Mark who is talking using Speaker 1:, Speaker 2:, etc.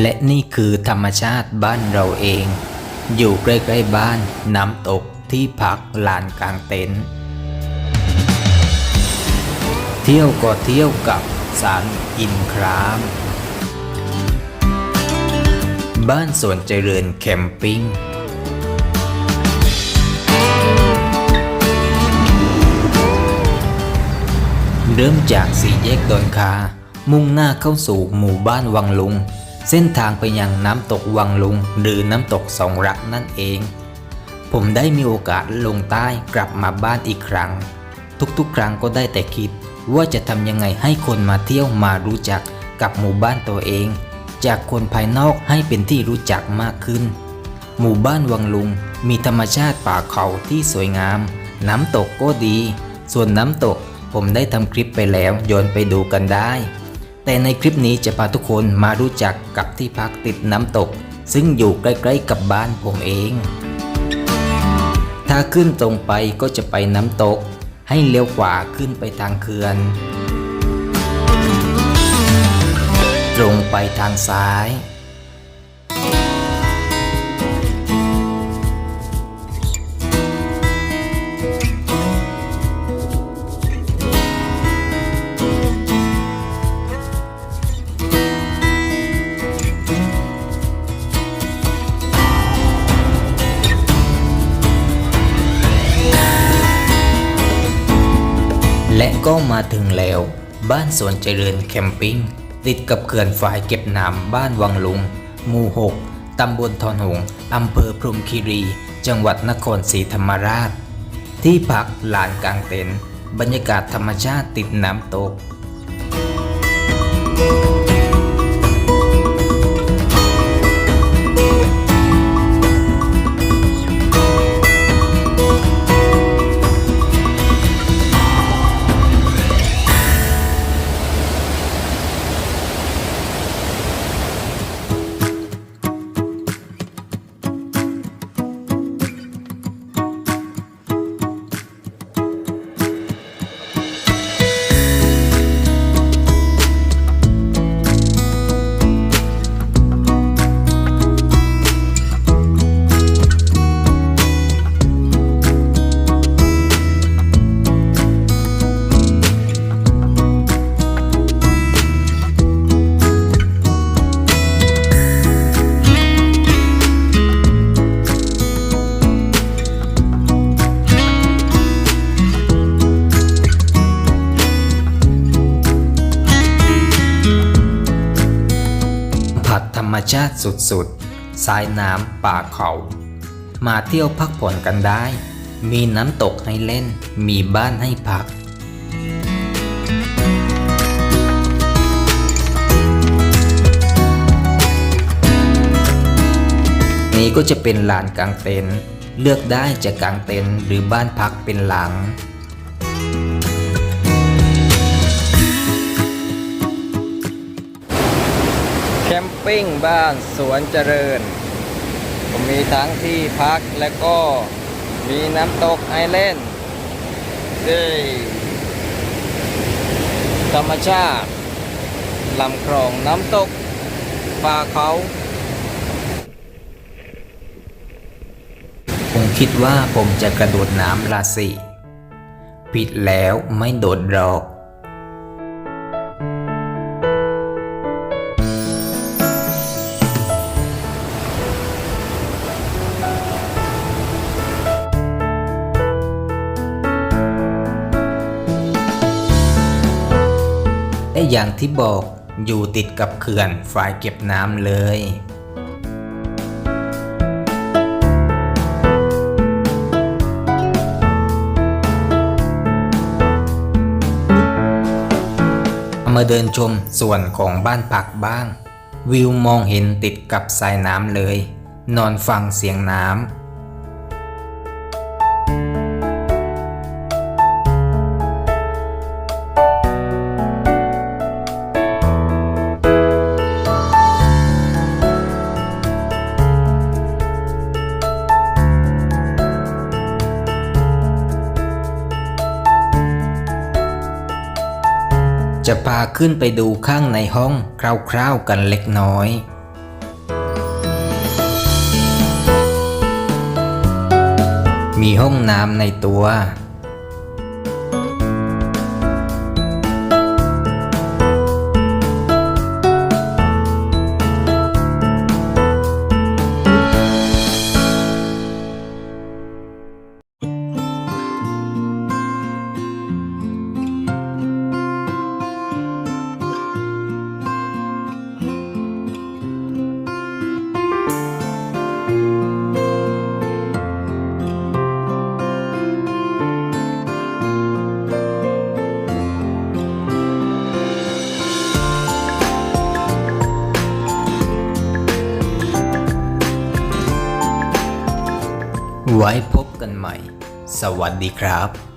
Speaker 1: และนี่คือธรรมชาติบ้านเราเอง อยู่ใกล้ๆบ้านน้ำตกที่พักลานกลางเต็นท์เที่ยวก็เที่ยวกับสารอินคราม บ้านสวนเจริญแคมปิ้งเริ่มจากสี่แยกดอนคา มุ่งหน้าเข้าสู่หมู่บ้านวังลุง เส้นทางไปยังน้ำตกวังลุงหรือน้ำตกสองรักนั่นเอง ผมได้มีโอกาสลงใต้กลับมาบ้านอีกครั้ง ทุกๆ ครั้งก็ได้แต่คิดว่าจะทำยังไงให้คนมาเที่ยวมารู้จักกับหมู่บ้านตัวเอง จากคนภายนอกให้เป็นที่รู้จักมากขึ้น หมู่บ้านวังลุงมีธรรมชาติป่าเขาที่สวยงาม น้ำตกก็ดี ส่วนน้ำตกผมได้ทำคลิปไปแล้วโยนไปดูกันได้ แต่ในคลิปนี้จะพาทุกคนมารู้จักกับที่พักติดน้ำตก ซึ่งอยู่ใกล้ๆกับบ้านผมเอง ถ้าขึ้นตรงไปก็จะไปน้ำตก ให้เลี้ยวขวาขึ้นไปทางเขื่อน ตรงไปทางซ้าย และก็มาถึงแล้ว บ้านสวนเจริญแคมปิ้งติดกับเขื่อนฝายเก็บน้ำบ้านวังลุง หมู่ 6 ตำบลทอนหงส์อำเภอพรมคีรี จังหวัดนครศรีธรรมราช ที่พักลานกลางเต็นท์บรรยากาศธรรมชาติติดน้ำตก ชาติสุดๆ สายน้ำป่าเขา มาเที่ยวพักผ่อนกันได้ มีน้ำตกให้เล่น มีบ้านให้พักนี้ก็จะเป็นลานกลางเต็นท์เลือกได้จะกางเต็นท์หรือบ้านพักเป็นหลัง
Speaker 2: ปิ้งบ้านสวนเจริญก็มีทั้งที่พักและก็มีน้ำตกให้เล่นด้วยธรรมชาติลำคลองน้ำตกป่าเขา
Speaker 1: ผมคิดว่าผมจะกระโดดน้ำละสิผิดแล้วไม่โดดหรอก อย่างที่บอกอยู่ติดกับเขื่อนฝ่ายเก็บน้ำเลย มาเดินชมส่วนของบ้านพักบ้าง วิวมองเห็นติดกับสายน้ำเลย นอนฟังเสียงน้ำ จะพาขึ้นไปดูข้างในห้องคร่าวๆกันเล็กน้อยมีห้องน้ำในตัว ไว้พบกันใหม่ สวัสดีครับ